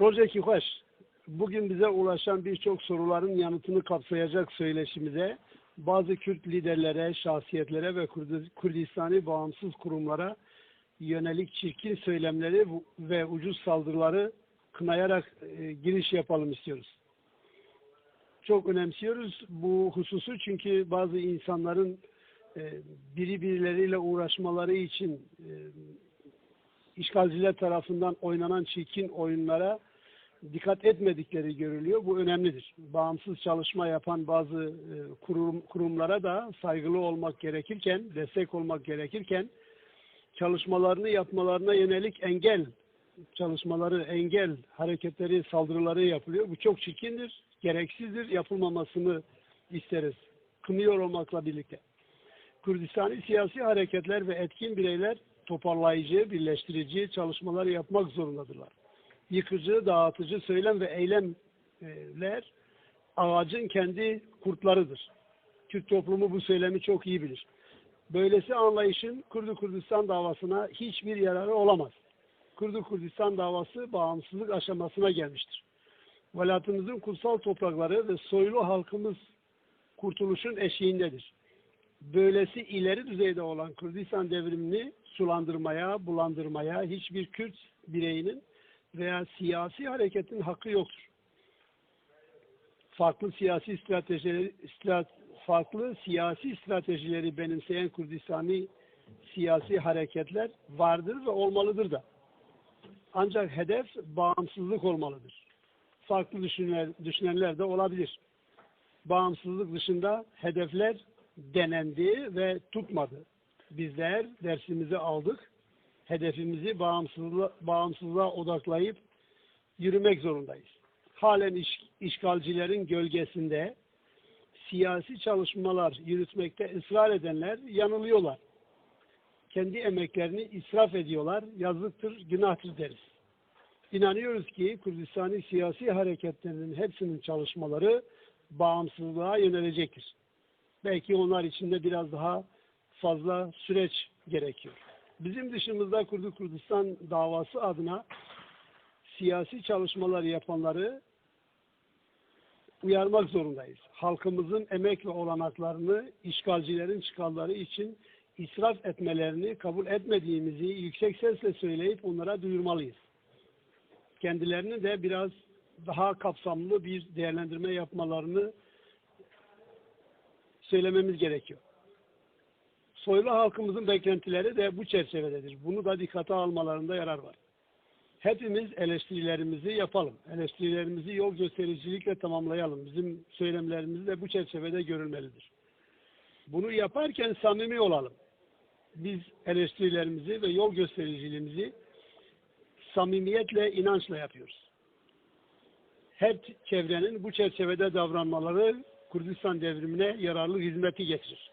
Rojeki hoş. Bugün bize ulaşan birçok soruların yanıtını kapsayacak söyleşimize bazı Kürt liderlere, şahsiyetlere ve Kürdistani bağımsız kurumlara yönelik çirkin söylemleri ve ucuz saldırıları kınayarak e, giriş yapalım istiyoruz. Çok önemsiyoruz bu hususu çünkü bazı insanların e, biri birileriyle uğraşmaları için e, işgalciler tarafından oynanan çirkin oyunlara dikkat etmedikleri görülüyor. Bu önemlidir. Bağımsız çalışma yapan bazı e, kurum, kurumlara da saygılı olmak gerekirken, destek olmak gerekirken çalışmalarını yapmalarına yönelik engel çalışmaları, engel hareketleri, saldırıları yapılıyor. Bu çok çirkindir, gereksizdir, yapılmamasını isteriz. Kınıyor olmakla birlikte. Kürdistani siyasi hareketler ve etkin bireyler toparlayıcı, birleştirici çalışmalar yapmak zorundadırlar. Yıkıcı, dağıtıcı söylem ve eylemler ağacın kendi kurtlarıdır. Türk toplumu bu söylemi çok iyi bilir. Böylesi anlayışın Kurdu Kürdistan davasına hiçbir yararı olamaz. Kurdu Kürdistan davası bağımsızlık aşamasına gelmiştir. Velatımızın kutsal toprakları ve soylu halkımız kurtuluşun eşiğindedir. Böylesi ileri düzeyde olan Kürdistan devrimini sulandırmaya, bulandırmaya hiçbir Kürt bireyinin veya siyasi hareketin hakkı yoktur. Farklı siyasi stratejileri, strat, farklı siyasi stratejileri benimseyen Kürdistani siyasi hareketler vardır ve olmalıdır da. Ancak hedef bağımsızlık olmalıdır. Farklı düşünenler, düşünenler de olabilir. Bağımsızlık dışında hedefler denendi ve tutmadı. Bizler dersimizi aldık. Hedefimizi bağımsızlığa, bağımsızlığa odaklayıp yürümek zorundayız. Halen iş, işgalcilerin gölgesinde siyasi çalışmalar yürütmekte ısrar edenler yanılıyorlar. Kendi emeklerini israf ediyorlar. Yazıktır, günahtır deriz. İnanıyoruz ki Kürdistani siyasi hareketlerinin hepsinin çalışmaları bağımsızlığa yönelecektir. Belki onlar için de biraz daha fazla süreç gerekiyor. Bizim dışımızda Kurdu Kürdistan davası adına siyasi çalışmalar yapanları uyarmak zorundayız. Halkımızın emek ve olanaklarını işgalcilerin çıkarları için israf etmelerini kabul etmediğimizi yüksek sesle söyleyip onlara duyurmalıyız. Kendilerini de biraz daha kapsamlı bir değerlendirme yapmalarını söylememiz gerekiyor. Soylu halkımızın beklentileri de bu çerçevededir. Bunu da dikkate almalarında yarar var. Hepimiz eleştirilerimizi yapalım. Eleştirilerimizi yol göstericilikle tamamlayalım. Bizim söylemlerimiz de bu çerçevede görülmelidir. Bunu yaparken samimi olalım. Biz eleştirilerimizi ve yol göstericiliğimizi samimiyetle, inançla yapıyoruz. Her çevrenin bu çerçevede davranmaları Kürdistan devrimine yararlı hizmeti getirir.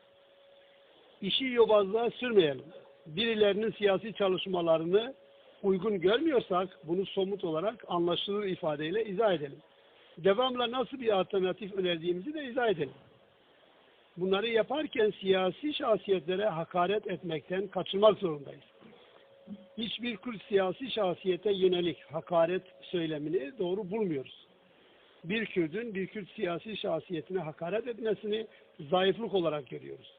İşi yobazlığa sürmeyelim. Birilerinin siyasi çalışmalarını uygun görmüyorsak bunu somut olarak anlaşılır ifadeyle izah edelim. Devamla nasıl bir alternatif önerdiğimizi de izah edelim. Bunları yaparken siyasi şahsiyetlere hakaret etmekten kaçınmak zorundayız. Hiçbir Kürt siyasi şahsiyete yönelik hakaret söylemini doğru bulmuyoruz. Bir Kürt'ün bir Kürt siyasi şahsiyetine hakaret etmesini zayıflık olarak görüyoruz.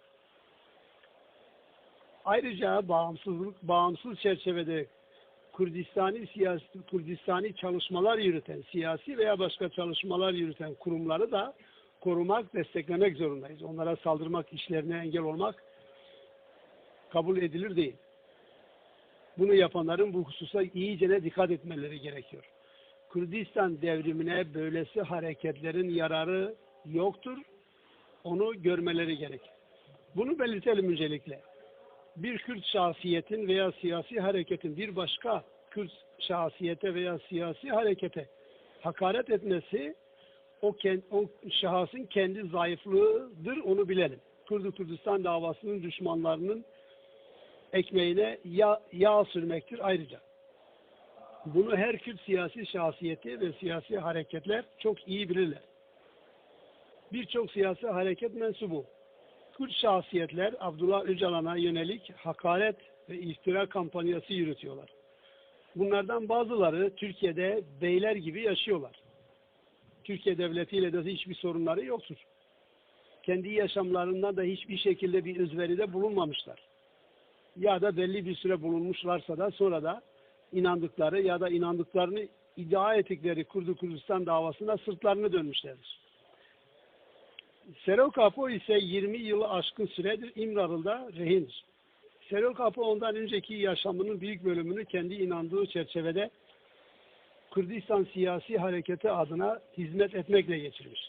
Ayrıca bağımsızlık, bağımsız çerçevede Kürdistani siyasi, Kürdistani çalışmalar yürüten, siyasi veya başka çalışmalar yürüten kurumları da korumak, desteklemek zorundayız. Onlara saldırmak, işlerine engel olmak kabul edilir değil. Bunu yapanların bu hususa iyicene dikkat etmeleri gerekiyor. Kürdistan devrimine böylesi hareketlerin yararı yoktur. Onu görmeleri gerek. Bunu belirtelim öncelikle bir Kürt şahsiyetin veya siyasi hareketin bir başka Kürt şahsiyete veya siyasi harekete hakaret etmesi o, kend, o şahsın kendi zayıflığıdır onu bilelim. Kürdü Kürdistan davasının düşmanlarının ekmeğine yağ, yağ sürmektir ayrıca. Bunu her Kürt siyasi şahsiyeti ve siyasi hareketler çok iyi bilirler. Birçok siyasi hareket mensubu Kürt şahsiyetler Abdullah Öcalan'a yönelik hakaret ve iftira kampanyası yürütüyorlar. Bunlardan bazıları Türkiye'de beyler gibi yaşıyorlar. Türkiye devletiyle de hiçbir sorunları yoktur. Kendi yaşamlarında da hiçbir şekilde bir özveride bulunmamışlar. Ya da belli bir süre bulunmuşlarsa da sonra da inandıkları ya da inandıklarını iddia ettikleri Kurdu Kürdistan davasında sırtlarını dönmüşlerdir. Serok Apo ise 20 yılı aşkın süredir İmralı'da rehindir. Serok Apo ondan önceki yaşamının büyük bölümünü kendi inandığı çerçevede Kürdistan siyasi hareketi adına hizmet etmekle geçirmiş.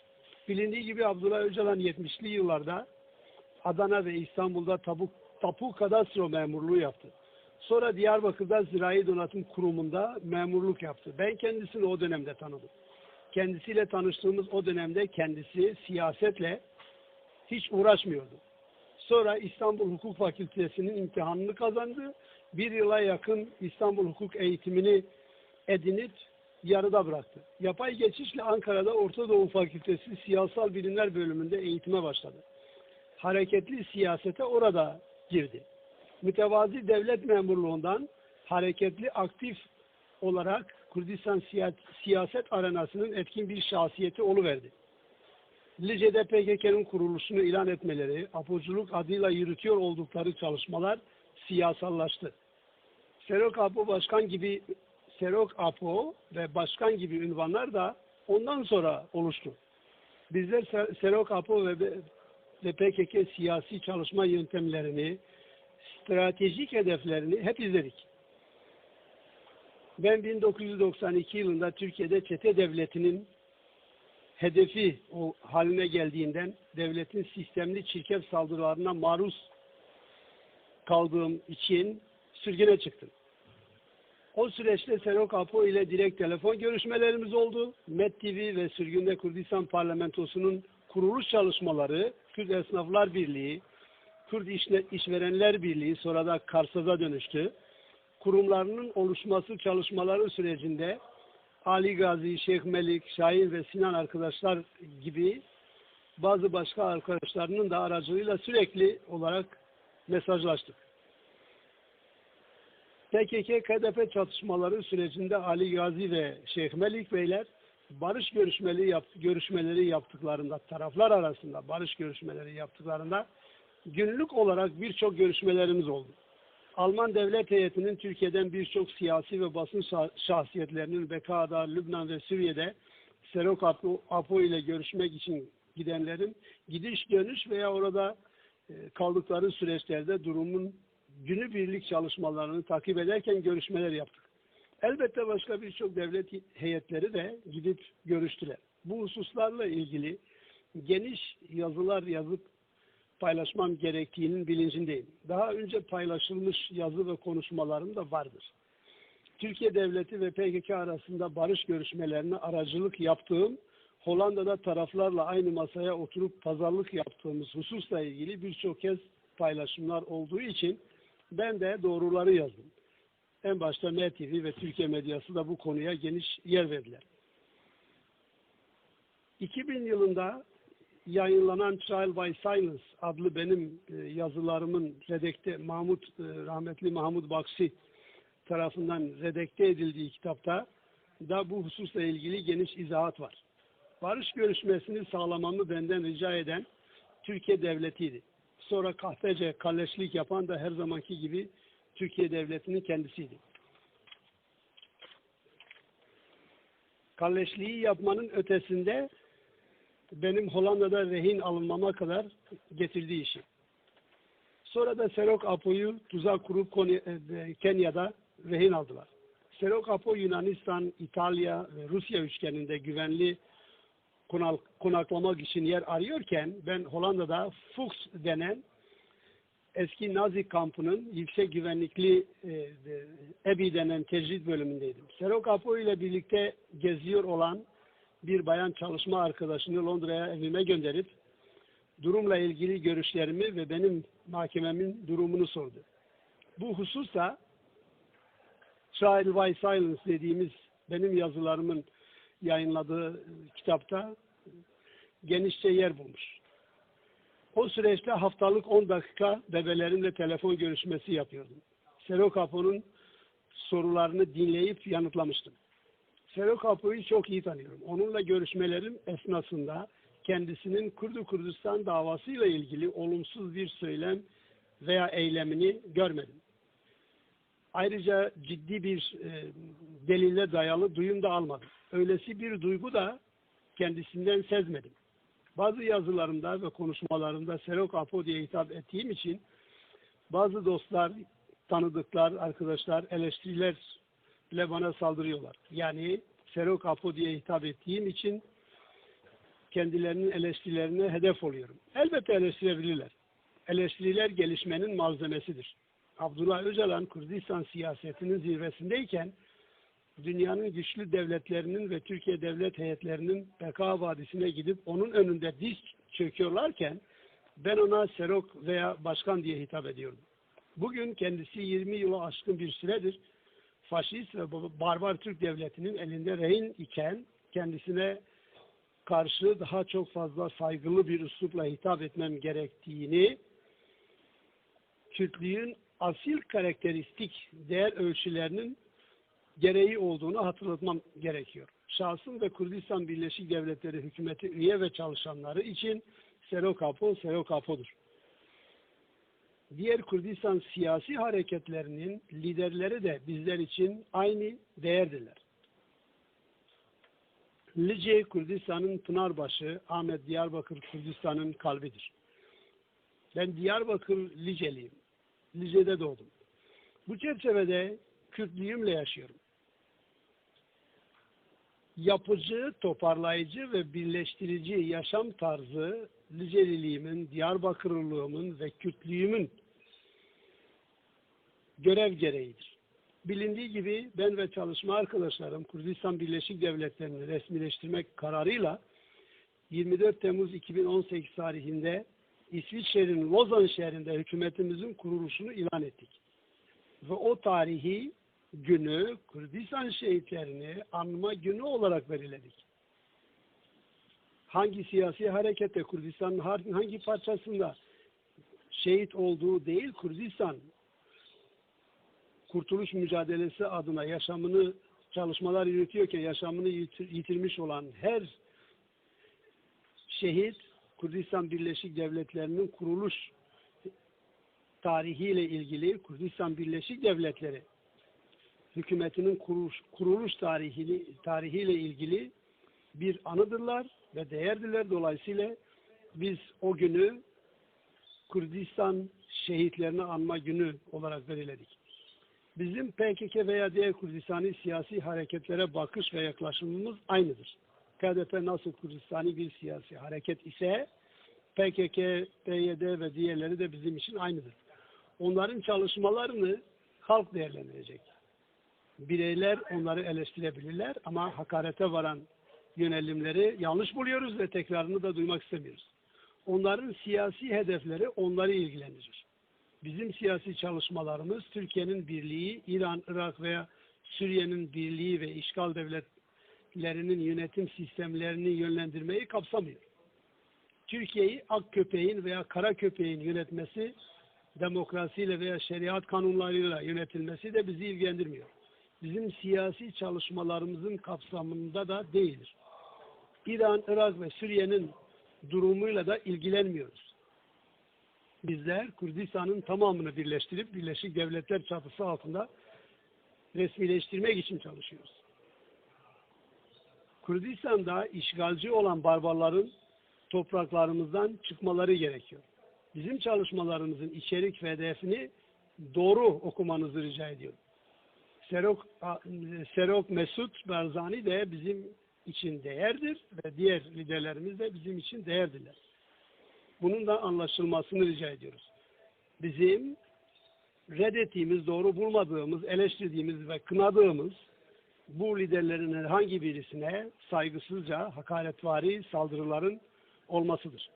Bilindiği gibi Abdullah Öcalan 70'li yıllarda Adana ve İstanbul'da tabu, tapu kadastro memurluğu yaptı. Sonra Diyarbakır'da Zirai Donatım Kurumu'nda memurluk yaptı. Ben kendisini o dönemde tanıdım. Kendisiyle tanıştığımız o dönemde kendisi siyasetle hiç uğraşmıyordu. Sonra İstanbul Hukuk Fakültesi'nin imtihanını kazandı. Bir yıla yakın İstanbul Hukuk eğitimini edinip yarıda bıraktı. Yapay geçişle Ankara'da Orta Doğu Fakültesi Siyasal Bilimler bölümünde eğitime başladı. Hareketli siyasete orada girdi. Mütevazi devlet memurluğundan hareketli aktif olarak Kürdistan siyaset arenasının etkin bir şahsiyeti oluverdi. Lice'de PKK'nın kuruluşunu ilan etmeleri, apoculuk adıyla yürütüyor oldukları çalışmalar siyasallaştı. Serok Apo Başkan gibi Serok Apo ve Başkan gibi ünvanlar da ondan sonra oluştu. Bizler Serok Apo ve, ve PKK siyasi çalışma yöntemlerini, stratejik hedeflerini hep izledik. Ben 1992 yılında Türkiye'de çete devletinin hedefi o haline geldiğinden devletin sistemli çirkef saldırılarına maruz kaldığım için sürgüne çıktım. O süreçte Serok Apo ile direkt telefon görüşmelerimiz oldu. Met TV ve Sürgünde Kürdistan Parlamentosu'nun kuruluş çalışmaları, Kürt Esnaflar Birliği, Kürt İşverenler Birliği sonra da Karsaz'a dönüştü. Kurumlarının oluşması çalışmaları sürecinde Ali Gazi, Şeyh Melik, Şahin ve Sinan arkadaşlar gibi bazı başka arkadaşlarının da aracılığıyla sürekli olarak mesajlaştık. PKK KDP çatışmaları sürecinde Ali Gazi ve Şeyh Melik Beyler barış görüşmeleri, yap, görüşmeleri yaptıklarında, taraflar arasında barış görüşmeleri yaptıklarında günlük olarak birçok görüşmelerimiz oldu. Alman devlet heyetinin Türkiye'den birçok siyasi ve basın şahsiyetlerinin BK'da, Lübnan ve Suriye'de Serok Apo ile görüşmek için gidenlerin gidiş dönüş veya orada e, kaldıkları süreçlerde durumun günübirlik çalışmalarını takip ederken görüşmeler yaptık. Elbette başka birçok devlet heyetleri de gidip görüştüler. Bu hususlarla ilgili geniş yazılar yazıp paylaşmam gerektiğinin bilincindeyim. Daha önce paylaşılmış yazı ve konuşmalarım da vardır. Türkiye Devleti ve PKK arasında barış görüşmelerine aracılık yaptığım, Hollanda'da taraflarla aynı masaya oturup pazarlık yaptığımız hususla ilgili birçok kez paylaşımlar olduğu için ben de doğruları yazdım. En başta MTV ve Türkiye medyası da bu konuya geniş yer verdiler. 2000 yılında yayınlanan Trial by Silence adlı benim e, yazılarımın redekte Mahmut e, rahmetli Mahmut Baksi tarafından redekte edildiği kitapta da bu hususla ilgili geniş izahat var. Barış görüşmesini sağlamamı benden rica eden Türkiye Devleti'ydi. Sonra kahtece kalleşlik yapan da her zamanki gibi Türkiye Devleti'nin kendisiydi. Kalleşliği yapmanın ötesinde benim Hollanda'da rehin alınmama kadar getirdiği işi. Sonra da Serok Apo'yu tuzak kurup e, Kenya'da rehin aldılar. Serok Apo Yunanistan, İtalya ve Rusya üçgeninde güvenli konaklamak için yer arıyorken ben Hollanda'da Fuchs denen eski Nazi kampının yüksek güvenlikli e, EBI denen tecrit bölümündeydim. Serok Apo ile birlikte geziyor olan bir bayan çalışma arkadaşını Londra'ya evime gönderip durumla ilgili görüşlerimi ve benim mahkememin durumunu sordu. Bu hususta Trial by Silence dediğimiz benim yazılarımın yayınladığı kitapta genişçe yer bulmuş. O süreçte haftalık 10 dakika bebelerimle telefon görüşmesi yapıyordum. Serok Apo'nun sorularını dinleyip yanıtlamıştım. Serok Apo'yu çok iyi tanıyorum. Onunla görüşmelerim esnasında kendisinin Kurdu Kurdistan davasıyla ilgili olumsuz bir söylem veya eylemini görmedim. Ayrıca ciddi bir e, delille dayalı duyum da almadım. Öylesi bir duygu da kendisinden sezmedim. Bazı yazılarımda ve konuşmalarımda Serok Apo diye hitap ettiğim için bazı dostlar, tanıdıklar, arkadaşlar eleştirilerle bana saldırıyorlar. Yani Serok Apo diye hitap ettiğim için kendilerinin eleştirilerine hedef oluyorum. Elbette eleştirebilirler. Eleştiriler gelişmenin malzemesidir. Abdullah Öcalan Kürdistan siyasetinin zirvesindeyken dünyanın güçlü devletlerinin ve Türkiye devlet heyetlerinin Beka Vadisi'ne gidip onun önünde diz çöküyorlarken ben ona Serok veya Başkan diye hitap ediyorum. Bugün kendisi 20 yılı aşkın bir süredir faşist ve barbar Türk devletinin elinde rehin iken kendisine karşı daha çok fazla saygılı bir üslupla hitap etmem gerektiğini Kürtlüğün asil karakteristik değer ölçülerinin gereği olduğunu hatırlatmam gerekiyor. Şahsım ve Kürdistan Birleşik Devletleri hükümeti üye ve çalışanları için Serokapo, Serokapo'dur. Diğer Kürdistan siyasi hareketlerinin liderleri de bizler için aynı değerdirler. Lice Kürdistan'ın Pınarbaşı, Ahmet Diyarbakır Kürdistan'ın kalbidir. Ben Diyarbakır Liceliyim. Lice'de doğdum. Bu çerçevede Kürtlüğümle yaşıyorum. Yapıcı, toparlayıcı ve birleştirici yaşam tarzı Liceliliğimin, Diyarbakırlılığımın ve Kürtlüğümün görev gereğidir. Bilindiği gibi ben ve çalışma arkadaşlarım Kürdistan Birleşik Devletleri'ni resmileştirmek kararıyla 24 Temmuz 2018 tarihinde İsviçre'nin Lozan şehrinde hükümetimizin kuruluşunu ilan ettik. Ve o tarihi günü Kürdistan şehitlerini anma günü olarak belirledik. Hangi siyasi harekette Kürdistan'ın hangi parçasında şehit olduğu değil Kürdistan kurtuluş mücadelesi adına yaşamını çalışmalar yürütüyorken yaşamını yitirmiş olan her şehit Kürdistan Birleşik Devletleri'nin kuruluş tarihiyle ilgili Kürdistan Birleşik Devletleri hükümetinin kuruluş, kuruluş tarihini, tarihiyle ilgili bir anıdırlar ve değerdiler. Dolayısıyla biz o günü Kürdistan şehitlerini anma günü olarak belirledik. Bizim PKK veya diğer Kürdistani siyasi hareketlere bakış ve yaklaşımımız aynıdır. KDP nasıl Kürdistani bir siyasi hareket ise PKK, PYD ve diğerleri de bizim için aynıdır. Onların çalışmalarını halk değerlendirecek. Bireyler onları eleştirebilirler ama hakarete varan yönelimleri yanlış buluyoruz ve tekrarını da duymak istemiyoruz. Onların siyasi hedefleri onları ilgilendirir. Bizim siyasi çalışmalarımız Türkiye'nin birliği, İran, Irak veya Suriye'nin birliği ve işgal devletlerinin yönetim sistemlerini yönlendirmeyi kapsamıyor. Türkiye'yi ak köpeğin veya kara köpeğin yönetmesi, demokrasiyle veya şeriat kanunlarıyla yönetilmesi de bizi ilgilendirmiyor. Bizim siyasi çalışmalarımızın kapsamında da değildir. İran, Irak ve Suriye'nin durumuyla da ilgilenmiyoruz. Bizler Kürdistan'ın tamamını birleştirip Birleşik Devletler çatısı altında resmileştirmek için çalışıyoruz. Kürdistan'da işgalci olan barbarların topraklarımızdan çıkmaları gerekiyor. Bizim çalışmalarımızın içerik ve hedefini doğru okumanızı rica ediyorum. Serok, Serok Mesut Barzani de bizim için değerdir ve diğer liderlerimiz de bizim için değerdiler. Bunun da anlaşılmasını rica ediyoruz. Bizim reddettiğimiz, doğru bulmadığımız, eleştirdiğimiz ve kınadığımız bu liderlerin herhangi birisine saygısızca hakaretvari saldırıların olmasıdır.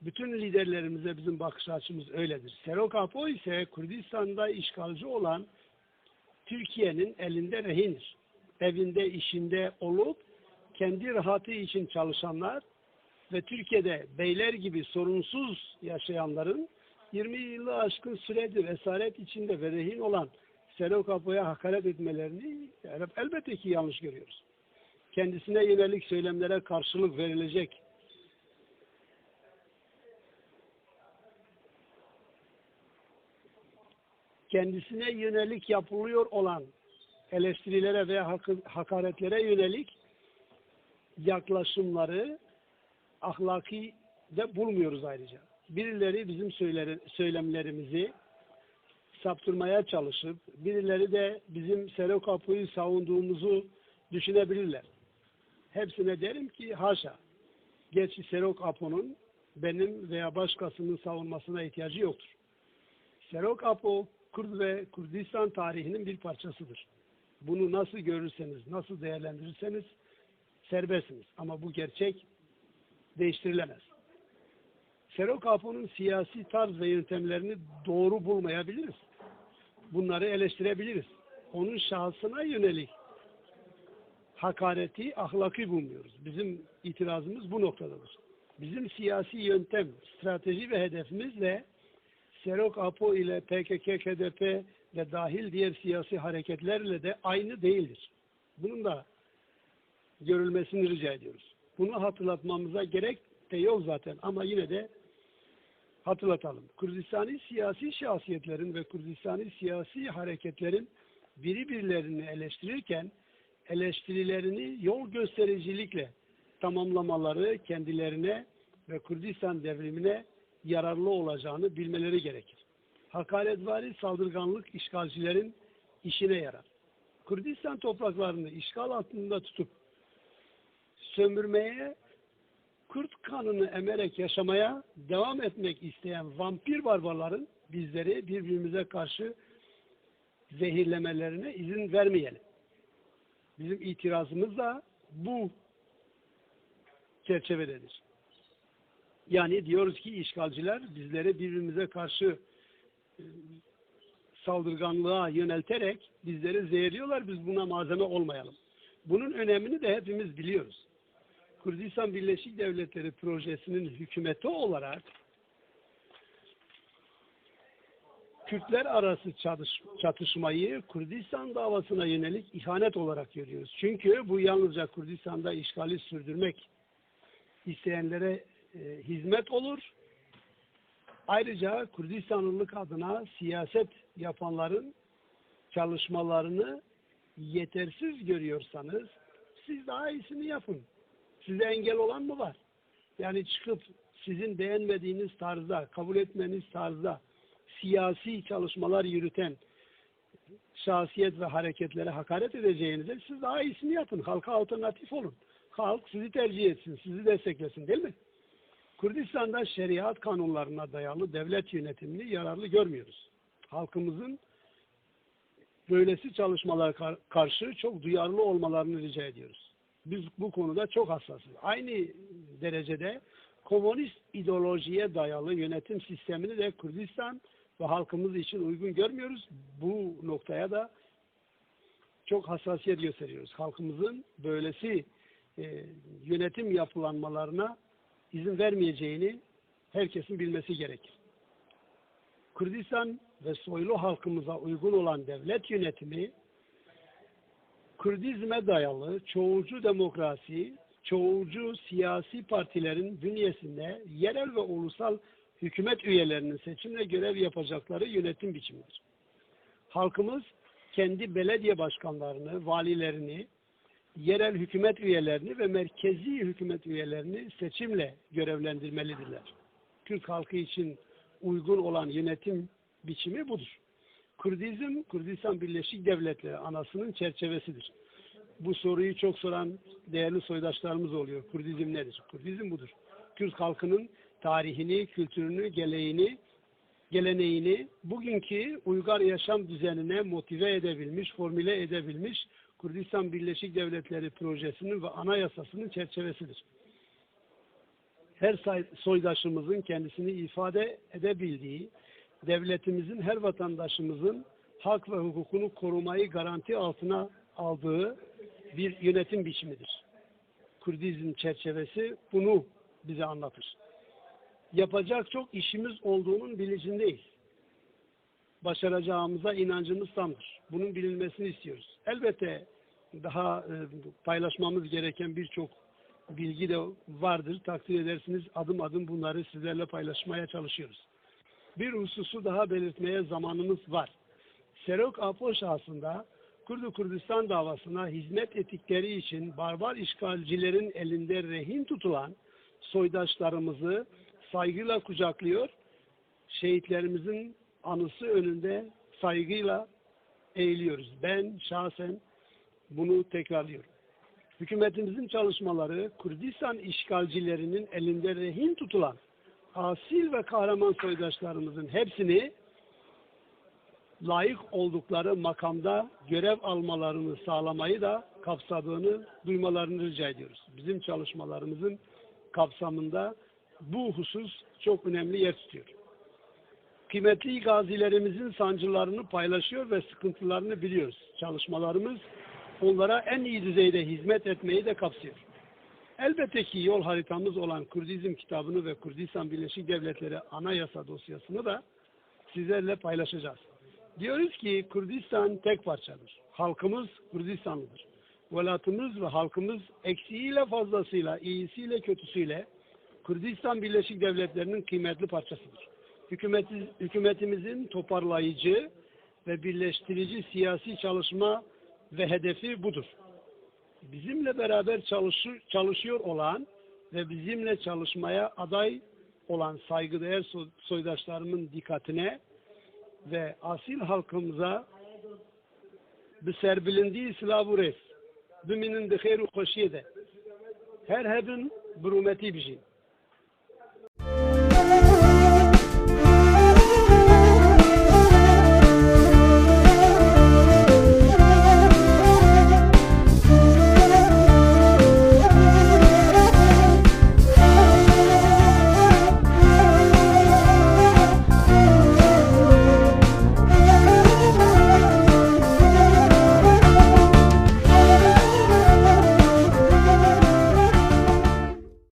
Bütün liderlerimize bizim bakış açımız öyledir. Serok Apo ise Kürdistan'da işgalci olan Türkiye'nin elinde rehindir. Evinde, işinde olup kendi rahatı için çalışanlar ve Türkiye'de beyler gibi sorunsuz yaşayanların 20 yılı aşkın süredir esaret içinde ve rehin olan Selok Apo'ya hakaret etmelerini el- elbette ki yanlış görüyoruz. Kendisine yönelik söylemlere karşılık verilecek kendisine yönelik yapılıyor olan eleştirilere veya hak- hakaretlere yönelik yaklaşımları ahlaki de bulmuyoruz ayrıca. Birileri bizim söylemlerimizi saptırmaya çalışıp birileri de bizim Serok Apo'yu savunduğumuzu düşünebilirler. Hepsine derim ki haşa. Gerçi Serok Apo'nun benim veya başkasının savunmasına ihtiyacı yoktur. Serok Apo, Kürt ve Kürdistan tarihinin bir parçasıdır. Bunu nasıl görürseniz, nasıl değerlendirirseniz serbestsiniz. Ama bu gerçek değiştirilemez. Serok Apo'nun siyasi tarz ve yöntemlerini doğru bulmayabiliriz. Bunları eleştirebiliriz. Onun şahsına yönelik hakareti ahlaki bulmuyoruz. Bizim itirazımız bu noktadadır. Bizim siyasi yöntem, strateji ve hedefimizle Serok Apo ile PKK, KDP ve dahil diğer siyasi hareketlerle de aynı değildir. Bunun da görülmesini rica ediyoruz. Bunu hatırlatmamıza gerek de yok zaten ama yine de hatırlatalım. Kürdistani siyasi şahsiyetlerin ve Kürdistani siyasi hareketlerin birbirlerini eleştirirken eleştirilerini yol göstericilikle tamamlamaları kendilerine ve Kürdistan devrimine yararlı olacağını bilmeleri gerekir. Hakaretvari saldırganlık işgalcilerin işine yarar. Kürdistan topraklarını işgal altında tutup sömürmeye, Kürt kanını emerek yaşamaya devam etmek isteyen vampir barbarların bizleri birbirimize karşı zehirlemelerine izin vermeyelim. Bizim itirazımız da bu çerçevededir. Yani diyoruz ki işgalciler bizleri birbirimize karşı e, saldırganlığa yönelterek bizleri zehirliyorlar. Biz buna malzeme olmayalım. Bunun önemini de hepimiz biliyoruz. Kürdistan Birleşik Devletleri projesinin hükümeti olarak Kürtler arası çatış, çatışmayı Kürdistan davasına yönelik ihanet olarak görüyoruz. Çünkü bu yalnızca Kürdistan'da işgali sürdürmek isteyenlere e, hizmet olur. Ayrıca Kürdistanlılık adına siyaset yapanların çalışmalarını yetersiz görüyorsanız siz daha iyisini yapın. Size engel olan mı var? Yani çıkıp sizin beğenmediğiniz tarzda, kabul etmeniz tarzda siyasi çalışmalar yürüten şahsiyet ve hareketlere hakaret edeceğinize siz daha iyisini yapın. Halka alternatif olun. Halk sizi tercih etsin, sizi desteklesin değil mi? Kürdistan'da şeriat kanunlarına dayalı devlet yönetimini yararlı görmüyoruz. Halkımızın böylesi çalışmalara kar- karşı çok duyarlı olmalarını rica ediyoruz. Biz bu konuda çok hassasız. Aynı derecede komünist ideolojiye dayalı yönetim sistemini de Kürdistan ve halkımız için uygun görmüyoruz. Bu noktaya da çok hassasiyet gösteriyoruz. Halkımızın böylesi e, yönetim yapılanmalarına izin vermeyeceğini herkesin bilmesi gerekir. Kürdistan ve soylu halkımıza uygun olan devlet yönetimi Kürdizme dayalı çoğulcu demokrasi, çoğulcu siyasi partilerin bünyesinde yerel ve ulusal hükümet üyelerinin seçimle görev yapacakları yönetim biçimidir. Halkımız kendi belediye başkanlarını, valilerini, yerel hükümet üyelerini ve merkezi hükümet üyelerini seçimle görevlendirmelidirler. Türk halkı için uygun olan yönetim biçimi budur. Kürdizm, Kürdistan Birleşik Devletleri anasının çerçevesidir. Bu soruyu çok soran değerli soydaşlarımız oluyor. Kürdizm nedir? Kürdizm budur. Kürt halkının tarihini, kültürünü, geleneğini, geleneğini bugünkü uygar yaşam düzenine motive edebilmiş, formüle edebilmiş Kürdistan Birleşik Devletleri projesinin ve anayasasının çerçevesidir. Her soydaşımızın kendisini ifade edebildiği, devletimizin her vatandaşımızın hak ve hukukunu korumayı garanti altına aldığı bir yönetim biçimidir. Kürdizm çerçevesi bunu bize anlatır. Yapacak çok işimiz olduğunun bilincindeyiz. başaracağımıza inancımız tamdır. Bunun bilinmesini istiyoruz. Elbette daha e, paylaşmamız gereken birçok bilgi de vardır. Takdir edersiniz adım adım bunları sizlerle paylaşmaya çalışıyoruz. Bir hususu daha belirtmeye zamanımız var. Serok Apo şahsında Kurdu Kürdistan davasına hizmet ettikleri için barbar işgalcilerin elinde rehin tutulan soydaşlarımızı saygıyla kucaklıyor, şehitlerimizin anısı önünde saygıyla eğiliyoruz. Ben şahsen bunu tekrarlıyorum. Hükümetimizin çalışmaları Kürdistan işgalcilerinin elinde rehin tutulan asil ve kahraman soydaşlarımızın hepsini layık oldukları makamda görev almalarını sağlamayı da kapsadığını duymalarını rica ediyoruz. Bizim çalışmalarımızın kapsamında bu husus çok önemli yer tutuyor. Kıymetli gazilerimizin sancılarını paylaşıyor ve sıkıntılarını biliyoruz. Çalışmalarımız onlara en iyi düzeyde hizmet etmeyi de kapsıyor. Elbette ki yol haritamız olan Kürdizm kitabını ve Kürdistan Birleşik Devletleri anayasa dosyasını da sizlerle paylaşacağız. Diyoruz ki Kürdistan tek parçadır. Halkımız Kürdistanlıdır. Velatımız ve halkımız eksiğiyle fazlasıyla, iyisiyle kötüsüyle Kürdistan Birleşik Devletleri'nin kıymetli parçasıdır. Hükümeti, hükümetimizin toparlayıcı ve birleştirici siyasi çalışma ve hedefi budur bizimle beraber çalışıyor olan ve bizimle çalışmaya aday olan saygıdeğer soydaşlarımın dikkatine ve asil halkımıza biserbilindiği silahı res, büminin de hayru hoşiyede, her hebin brumeti bijin.